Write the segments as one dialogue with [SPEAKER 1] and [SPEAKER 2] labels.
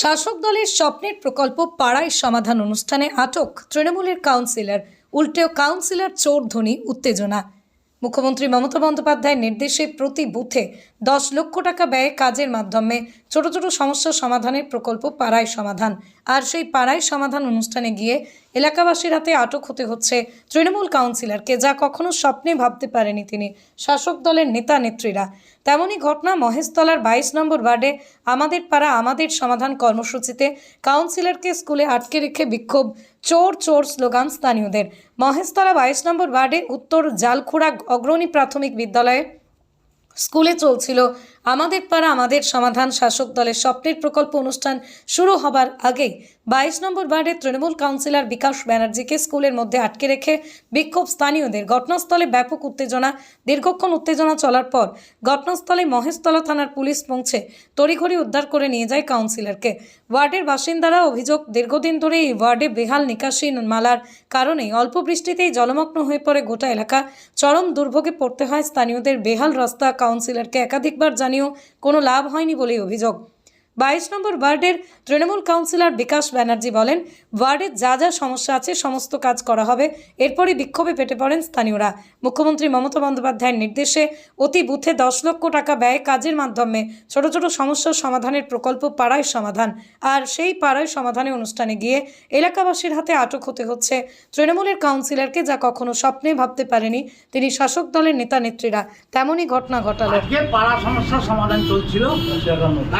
[SPEAKER 1] শাসক দলের স্বপ্নের প্রকল্প পাড়ায় সমাধান অনুষ্ঠানে আটক তৃণমূলের কাউন্সিলর উল্টেও কাউন্সিলর চোর ধ্বনি উত্তেজনা। মুখ্যমন্ত্রী মমতা বন্দ্যোপাধ্যায়ের নির্দেশে প্রতি বুথে দশ লক্ষ টাকা ব্যয়ে কাজের মাধ্যমে ছোট ছোট সমস্যা সমাধানের প্রকল্প পাড়ায় সমাধান। আর সেই পাড়ায় সমাধান অনুষ্ঠানে গিয়ে এলাকাবাসীর হাতে আটক হতে হচ্ছে তৃণমূল কাউন্সিলরকে, যা কখনো স্বপ্নে ভাবতে পারেনি তিনি। শাসক দলের নেতা নেত্রীরা। তেমনই ঘটনা মহেশতলার বাইশ নম্বর ওয়ার্ডে আমাদের পাড়া, আমাদের সমাধান কর্মসূচিতে কাউন্সিলরকে স্কুলে আটকে রেখে বিক্ষোভ, চোর চোর স্লোগান স্থানীয়দের। মহেশতলা বাইশ নম্বর ওয়ার্ডে উত্তর জালখুড়া অগ্রণী প্রাথমিক বিদ্যালয়ে স্কুলে চলছিল আমাদের পাড়া, আমাদের সমাধান, শাসক দলের স্বপ্নের প্রকল্প অনুষ্ঠান শুরু হবার আগেই বাইশ নম্বর ওয়ার্ডের তৃণমূল কাউন্সিলর বিকাশ ব্যানার্জিকে স্কুলের মধ্যে আটকে রেখে বিক্ষোভ স্থানীয়দের। ঘটনাস্থলে ব্যাপক উত্তেজনা, দীর্ঘক্ষণ উত্তেজনা চলার পর ঘটনাস্থলে মহেশতলা থানার পুলিশ পৌঁছে তড়িঘড়ি উদ্ধার করে নিয়ে যায় কাউন্সিলরকে। ওয়ার্ডের বাসিন্দারা অভিযোগ, দীর্ঘদিন ধরে এই ওয়ার্ডে বেহাল, নিকাশি, মালার কারণে অল্প বৃষ্টিতেই জলমগ্ন হয়ে পড়ে গোটা এলাকা। চরম দুর্ভোগে পড়তে হয় স্থানীয়দের। বেহাল রাস্তা কাউন্সিলরকে একাধিকবার জানিয়েও কোনো লাভ হয়নি বলেই অভিযোগ। বাইশ নম্বর ওয়ার্ডের তৃণমূল কাউন্সিলর বিকাশ ব্যানার্জি বলেন ওয়ার্ডের যা যা সমস্যা আছে সমস্ত কাজ করা হবে। এরপরই বিক্ষোভে পেটে পড়েন স্থানীয়রা। মুখ্যমন্ত্রী মমতা বন্দ্যোপাধ্যায়ের নির্দেশে অতি বুথে দশ লক্ষ টাকা ব্যয় কাজের মাধ্যমে ছোট ছোট সমস্যার সমাধানের প্রকল্প পাড়ায় সমাধান। আর সেই পাড়ায় সমাধানে অনুষ্ঠানে গিয়ে এলাকাবাসীর হাতে আটক হতে হচ্ছে। তৃণমূলের কাউন্সিলরকে যা কখনো স্বপ্নে ভাবতে পারেনি, তিনি শাসক দলের নেতা নেত্রীরা। তেমনই ঘটনা ঘটালো।
[SPEAKER 2] পাড়া সমস্যার সমাধান চলছিল।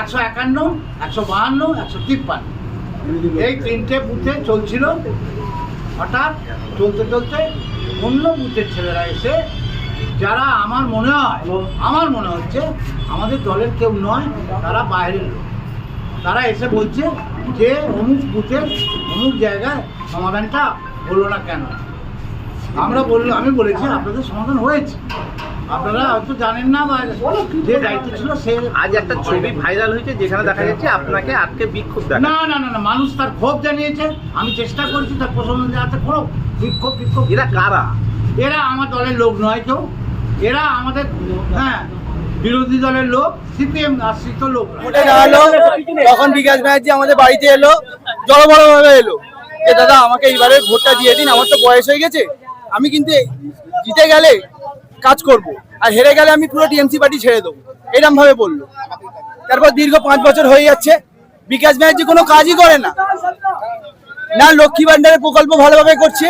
[SPEAKER 2] একশো একান্ন একশো বাহান্ন, একশো তিপ্পান্ন। এই তিনটে বুথে চলছিল। হঠাৎ চলতে চলতে অন্য বুথের ছেলেরা এসে, যারা আমার মনে হয়, আমার মনে হচ্ছে আমাদের দলের কেউ নয়, তারা বাইরের লোক। তারা এসে বলছে যে, অমুক বুথের অমুক জায়গায় সমাধানটা হলো না কেন? আমরা বলল আমি বলেছি, আপনাদের সমাধান হয়েছে। আপনারা হয়তো জানেন না বা যে দায়িত্ব ছিল সে
[SPEAKER 3] আজ একটা ছবি ভাইরাল হয়েছে যেখানে দেখা যাচ্ছে আপনাকে বিক্ষোভ
[SPEAKER 2] না না না না মানুষ তার ক্ষোভ জানিয়েছে। আমি চেষ্টা করছি তার প্রশমন জানাতে কোনো বিক্ষোভ বিক্ষোভ।
[SPEAKER 3] এরা কারা?
[SPEAKER 2] এরা আমার দলের লোক নয় কেউ। এরা আমাদের হ্যাঁ বিরোধী দলের লোক সিপিএম আশ্রিত লোক
[SPEAKER 4] তখন বিকাশ ব্যানার্জি আমাদের বাড়িতে এলো জড়বড় ভাবে এলো যে দাদা আমাকে এইবারে ভোটটা দিয়ে দিন আমার তো বয়স হয়ে গেছে। আমি কিন্তু জিতে গেলে কাজ করব। আর হেরে গেলে আমি পুরো টিএমসি পার্টি ছেড়ে দেবো। এরকম ভাবে বলল। তারপর দীর্ঘ পাঁচ বছর হয়ে যাচ্ছে। বিকাশ ব্যানার্জি কোনো কাজই করে না। না লক্ষ্মী ভান্ডারের প্রকল্প ভালোভাবে করছে,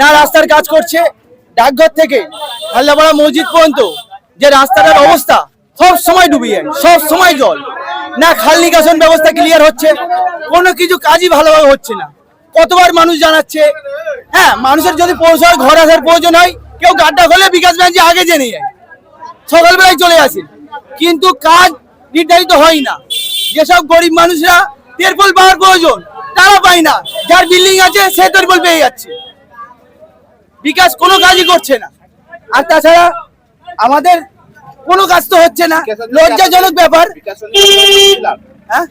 [SPEAKER 4] না রাস্তার কাজ করছে। ডাকঘর থেকে হাল্লাপাড়া মসজিদ পর্যন্ত যে রাস্তাটার অবস্থা, সব সময় ডুবে যায়, সব সময় জল। না খাল নিকাশন ব্যবস্থা ক্লিয়ার হচ্ছে। কোনো কিছু কাজই ভালোভাবে হচ্ছে না। কতবার মানুষ জানাচ্ছে হ্যাঁ মানুষের যদি পৌঁছায় ঘর আসার প্রয়োজন হয় কেউ গাড্ডা খোলে বিকাশ ব্যাংকে আগে জেনে যায়। সকালবেলায় চলে আসে। কিন্তু কাজ নির্ধারিত হয় না। যেসব গরিব মানুষরা তেরপল পাওয়ার প্রয়োজন তারা পায় না। যার বিল্ডিং আছে সে তেরপল পেয়ে যাচ্ছে। বিকাশ কোনো কাজই করছে না। আর তাছাড়া আমাদের কোনো কাজ তো হচ্ছে না। লজ্জাজনক ব্যাপার। হ্যাঁ?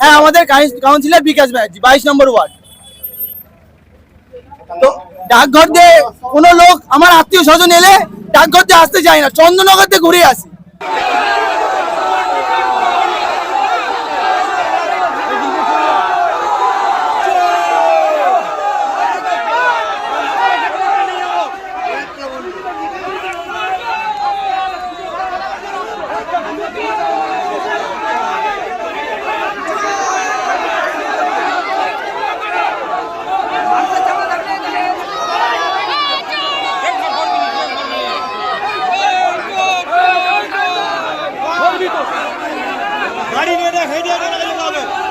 [SPEAKER 4] হ্যাঁ আমাদের কাউন্সিলর বিকাশ ব্যানার্জি বাইশ নম্বর ওয়ার্ড। তো ডাকঘর দিয়ে কোনো লোক, আমার আত্মীয় স্বজন এলে ডাকঘর দিয়ে আসতে চায় না। চন্দ্রনগর দিয়ে ঘুরে আসি। Edirne'de hediye edelim abi.